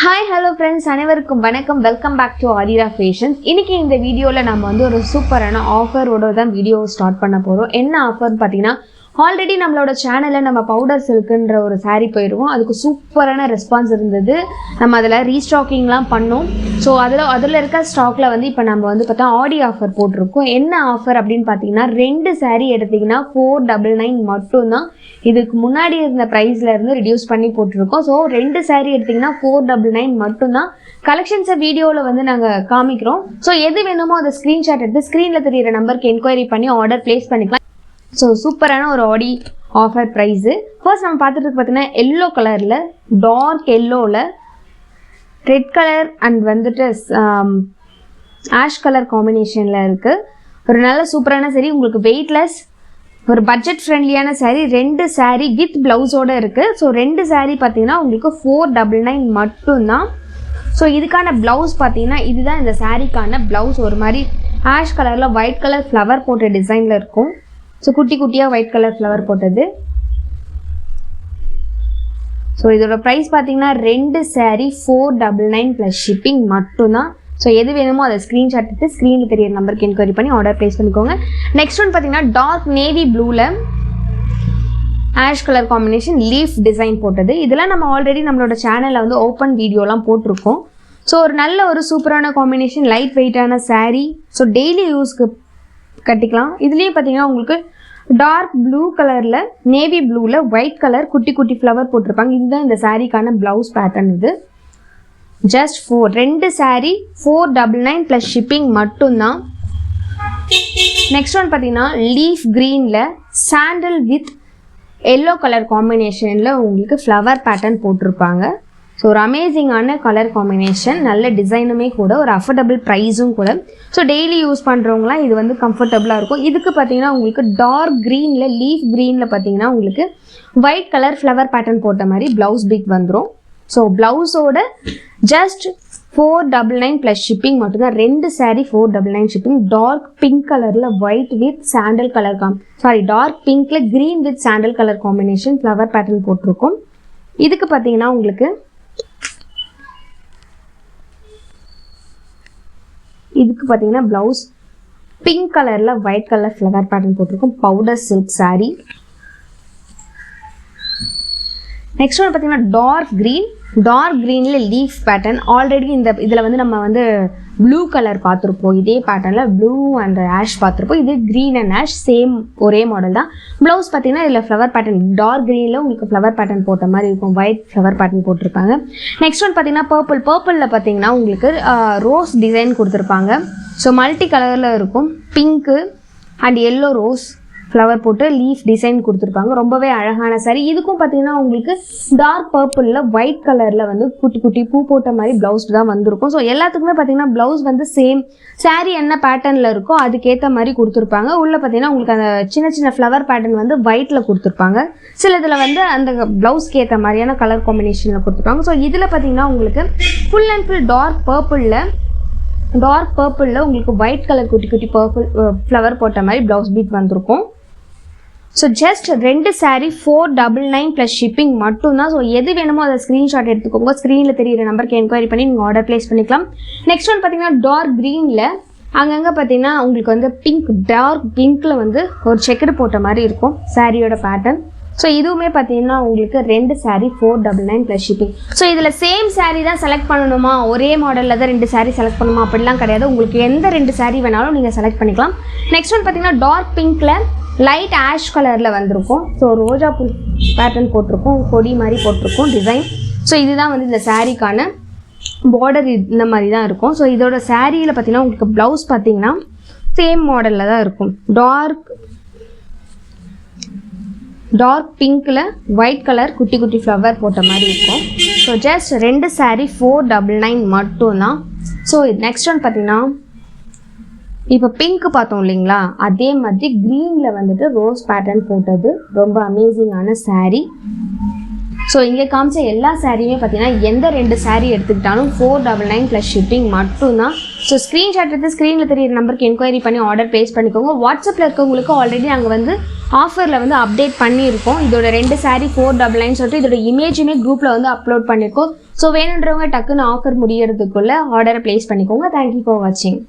Hi hello friends அனைவருக்கும் வணக்கம். Welcome back to Aadhira fashions இன்னைக்கு இந்த வீடியோவில் நம்ம வந்து ஒரு சூப்பரான ஆஃபரோட தான் வீடியோ ஸ்டார்ட் பண்ண போகிறோம் என்ன ஆஃபர்னு பார்த்தீங்கன்னா ஆல்ரெடி நம்மளோட சேனலில் நம்ம பவுடர் சில்க்குன்ற ஒரு saree போயிடுவோம் அதுக்கு சூப்பரான ரெஸ்பான்ஸ் இருந்தது. நம்ம அதில் ரீஸ்டாக்கிங்லாம் பண்ணோம். ஸோ அதில் அதில் இருக்க ஸ்டாக்கில் வந்து இப்போ நம்ம வந்து பார்த்தா ஆடி ஆஃபர் போட்டிருக்கோம். என்ன ஆஃபர் அப்படின்னு பார்த்தீங்கன்னா ரெண்டு saree எடுத்திங்கன்னா ஃபோர் டபுள் நைன் மட்டும்தான். இதுக்கு முன்னாடி இருந்த ப்ரைஸில் இருந்து ரிடியூஸ் பண்ணி போட்டிருக்கோம். ஸோ ரெண்டு saree எடுத்திங்கன்னா ஃபோர் டபுள் நைன் மட்டும்தான். கலெக்ஷன்ஸை வீடியோவில் வந்து நாங்கள் காமிக்கிறோம். ஸோ எது வேணுமோ அதை ஸ்க்ரீன்ஷாட் எடுத்து ஸ்க்ரீனில் தெரியிற நம்பருக்கு என்கொயரி பண்ணி ஆர்டர் ப்ளேஸ் பண்ணிக்கலாம். ஸோ சூப்பரான ஒரு ஆடி ஆஃபர் ப்ரைஸு ஃபர்ஸ்ட் நம்ம பார்த்துட்டு பார்த்தீங்கன்னா எல்லோ கலரில் டார்க் எல்லோவில் ரெட் கலர் அண்ட் வந்துட்டு ஆஷ் கலர் காம்பினேஷனில் இருக்குது ஒரு நல்ல சூப்பரான சரி உங்களுக்கு வெயிட்லெஸ் ஒரு பட்ஜெட் ஃப்ரெண்ட்லியான saree. ரெண்டு saree வித் ப்ளவுஸோடு இருக்குது ஸோ ரெண்டு saree பார்த்தீங்கன்னா உங்களுக்கு ஃபோர் டபுள் நைன் மட்டும்தான். ஸோ இதுக்கான ப்ளவுஸ் பார்த்தீங்கன்னா இதுதான் இந்த சாரீக்கான ப்ளவுஸ் ஒரு மாதிரி ஆஷ் கலரில் ஒயிட் கலர் ஃப்ளவர் போட்ட டிசைனில் இருக்கும். ஸோ குட்டி குட்டியாக ஒயிட் கலர் ஃப்ளவர் போட்டது. ஸோ இதோட ப்ரைஸ் பார்த்தீங்கன்னா ரெண்டு saree four double nine plus shipping மட்டும்தான். ஸோ எது வேணுமோ அதை ஸ்க்ரீன்ஷாட் எடுத்து ஸ்க்ரீனில் தெரியற நம்பருக்கு என்கொயரி பண்ணி ஆர்டர் ப்ளேஸ் பண்ணிக்கோங்க. நெக்ஸ்ட் ஒன் பார்த்தீங்கன்னா டார்க் நேவி ப்ளூவில் ash colour combination leaf design போட்டது. இதெல்லாம் நம்ம ஆல்ரெடி நம்மளோட சேனலில் வந்து ஓப்பன் வீடியோலாம் போட்டிருக்கோம். ஸோ ஒரு நல்ல ஒரு சூப்பரான காம்பினேஷன் லைட் வெயிட்டான சாரீ ஸோ டெய்லி யூஸ்க்கு கட்டிக்கலாம். இதுலேயே பார்த்தீங்கன்னா உங்களுக்கு டார்க் ப்ளூ கலரில் நேவி ப்ளூவில் ஒயிட் கலர் குட்டி குட்டி ஃப்ளவர் போட்டிருப்பாங்க. இதுதான் இந்த சாரீக்கான ப்ளவுஸ் பேட்டர்ன் இது. ஜஸ்ட் ஃபோர் ரெண்டு saree four double nine plus shipping மட்டும்தான். நெக்ஸ்ட் ஒன் பார்த்தீங்கன்னா லீஃப் க்ரீனில் சாண்டல் வித் எல்லோ கலர் காம்பினேஷனில் உங்களுக்கு ஃப்ளவர் பேட்டர்ன் போட்டிருப்பாங்க. ஸோ ஒரு அமேசிங்கான கலர் காம்பினேஷன் நல்ல டிசைனுமே கூட ஒரு அஃபோர்டபுள் ப்ரைஸும் கூட. ஸோ டெய்லி யூஸ் பண்ணுறவங்களாம் இது வந்து கம்ஃபர்டபுளாக இருக்கும். இதுக்கு பார்த்தீங்கன்னா உங்களுக்கு டார்க் க்ரீனில் லீஃப் க்ரீனில் பார்த்தீங்கன்னா உங்களுக்கு ஒயிட் கலர் ஃப்ளவர் பேட்டர்ன் போட்ட மாதிரி ப்ளவுஸ் பிக் வந்துடும் ஸோ ப்ளவுஸோட just four double nine plus shipping மட்டும்தான். ரெண்டு saree four double nine shipping dark pink கலரில் ஒயிட் வித் சாண்டல் கலர் காம் சாரி டார்க் பிங்க்கில் green with sandal colour combination flower pattern போட்டிருக்கும். இதுக்கு பார்த்தீங்கன்னா உங்களுக்கு இதுக்கு பார்த்தீங்கன்னா ப்ளவுஸ் பிங்க் கலரில் ஒயிட் கலர் ஃப்ளவர் பேட்டர்ன் போட்டிருக்கோம். Powder silk saree. நெக்ஸ்ட் ஒன்று பார்த்தீங்கன்னா டார்க் க்ரீன் டார்க் க்ரீனில் லீஃப் பேட்டர்ன் ஆல்ரெடி இந்த இதில் வந்து நம்ம வந்து ப்ளூ கலர் பார்த்துருப்போம். இதே பேட்டர்னில் ப்ளூ அண்ட் ஆஷ் பார்த்துருப்போம். இது க்ரீன் அண்ட் ஆஷ் சேம் ஒரே மாடல் தான். ப்ளவுஸ் பார்த்தீங்கன்னா இதில் ஃப்ளவர் பேட்டர்ன் டார்க் க்ரீனில் உங்களுக்கு ஃப்ளவர் பேட்டர்ன் போட்ட மாதிரி இருக்கும். ஒயிட் ஃப்ளவர் பேட்டர்ன் போட்டிருப்பாங்க. நெக்ஸ்ட் ஒன் பார்த்தீங்கன்னா பர்பிள் பர்பிளில் பார்த்தீங்கன்னா உங்களுக்கு ரோஸ் டிசைன் கொடுத்துருப்பாங்க. ஸோ மல்டி கலரில் இருக்கும். Pink and yellow rose flower போட்டு லீஃப் டிசைன் கொடுத்துருப்பாங்க ரொம்பவே அழகான சாரி இதுக்கும் பார்த்தீங்கன்னா உங்களுக்கு டார்க் பர்பிளில் ஒயிட் கலரில் வந்து குட்டி குட்டி பூ போட்ட மாதிரி ப்ளவுஸ் தான் வந்திருக்கும். ஸோ எல்லாத்துக்குமே பார்த்தீங்கன்னா ப்ளவுஸ் வந்து சேம் saree என்ன பேட்டர்னில் இருக்கோ அதுக்கேற்ற மாதிரி கொடுத்துருப்பாங்க. உள்ளே பார்த்தீங்கன்னா உங்களுக்கு அந்த சின்ன சின்ன ஃப்ளவர் பேட்டர்ன் வந்து ஒயிட்டில் கொடுத்துருப்பாங்க. சில இதில் வந்து அந்த ப்ளவுஸ்க்கு ஏற்ற மாதிரியான கலர் காம்பினேஷனில் கொடுத்துருப்பாங்க. ஸோ இதில் பார்த்தீங்கன்னா உங்களுக்கு ஃபுல் அண்ட் ஃபுல் டார்க் பர்பிளில் டார்க் பர்பிளில் உங்களுக்கு ஒயிட் கலர் குட்டி குட்டி பர்பிள் ஃப்ளவர் uh, போட்ட மாதிரி ப்ளவுஸ் பீட் வந்திருக்கும். ஸோ ஜஸ்ட் ரெண்டு saree four double nine plus shipping மட்டும்தான். ஸோ எது வேணுமோ அதை ஸ்க்ரீன்ஷாட் எடுத்துக்கோங்க. ஸ்க்ரீனில் தெரியிற நம்பருக்கு என்கொயரி பண்ணி நீங்கள் ஆர்டர் ப்ளேஸ் பண்ணிக்கலாம். நெக்ஸ்ட் ஒன் பார்த்தீங்கன்னா டார்க் க்ரீனில் அங்கங்கே பார்த்தீங்கன்னா உங்களுக்கு வந்து பிங்க் டார்க் பிங்க்கில் வந்து ஒரு செக்குடு போட்ட மாதிரி இருக்கும். சாரியோட பேட்டர்ன் ஸோ இதுவுமே பார்த்தீங்கன்னா உங்களுக்கு ரெண்டு saree four double nine plus shipping so இதில் சேம் சாரீ தான் செலக்ட் பண்ணணுமா? ஒரே மாடலில் தான் ரெண்டு சாரீ செலக்ட் பண்ணணுமா அப்படிலாம் கிடையாது. உங்களுக்கு எந்த ரெண்டு சாரீ வேணாலும் நீங்கள் செலக்ட் பண்ணிக்கலாம். நெக்ஸ்ட் ஒன் பார்த்தீங்கன்னா டார்க் பிங்க்கில் லைட் ஆஷ் கலரில் வந்திருக்கும். ஸோ ரோஜா பூ பேட்டர்ன் போட்டிருக்கோம். கொடி மாதிரி போட்டிருக்கோம் டிசைன் ஸோ இதுதான் வந்து இந்த சாரீக்கான பார்டர் இந்த மாதிரி தான் இருக்கும். ஸோ இதோட சாரியில் பார்த்தீங்கன்னா உங்களுக்கு ப்ளவுஸ் பார்த்தீங்கன்னா சேம் மாடலில் தான் இருக்கும். டார்க் டார்க் பிங்க்கில் ஒயிட் கலர் குட்டி குட்டி ஃப்ளவர் போட்ட மாதிரி இருக்கும். ஸோ ஜஸ்ட் ரெண்டு சாரீ ஃபோர் டபுள் நைன் மட்டும்தான். ஸோ நெக்ஸ்ட் ஒன் பார்த்தீங்கன்னா இப்போ பிங்க் பார்த்தோம் இல்லைங்களா? அதே மாதிரி க்ரீனில் வந்துட்டு ரோஸ் பேட்டர்ன் போட்டது. ரொம்ப அமேசிங்கான சாரீ ஸோ இங்கே காமிச்ச எல்லா சாரியுமே பார்த்தீங்கன்னா எந்த ரெண்டு சாரீ எடுத்துக்கிட்டாலும் four double nine plus shipping மட்டும்தான். ஸோ ஸ்க்ரீன்ஷாட் எடுத்து ஸ்க்ரீனில் தெரியுற நம்பருக்கு என்கொயரி பண்ணி ஆர்டர் ப்ளேஸ் பண்ணிக்கோங்க. வாட்ஸ்அப்பில் இருக்கவங்களுக்கு ஆல்ரெடி நாங்கள் வந்து ஆஃபரில் வந்து அப்டேட் பண்ணியிருக்கோம். இதோட ரெண்டு சாரீ ஃபோர் டபுள் நைன் சொல்லிட்டு இதோட இமேஜுமே குரூப்பில் வந்து அப்லோட் பண்ணியிருக்கோம் ஸோ வேணுன்றவங்க டக்குன்னு ஆஃபர் முடியறதுக்குள்ளே ஆர்டரை ப்ளேஸ் பண்ணிக்கோங்க. தேங்க்யூ ஃபார் வாட்சிங்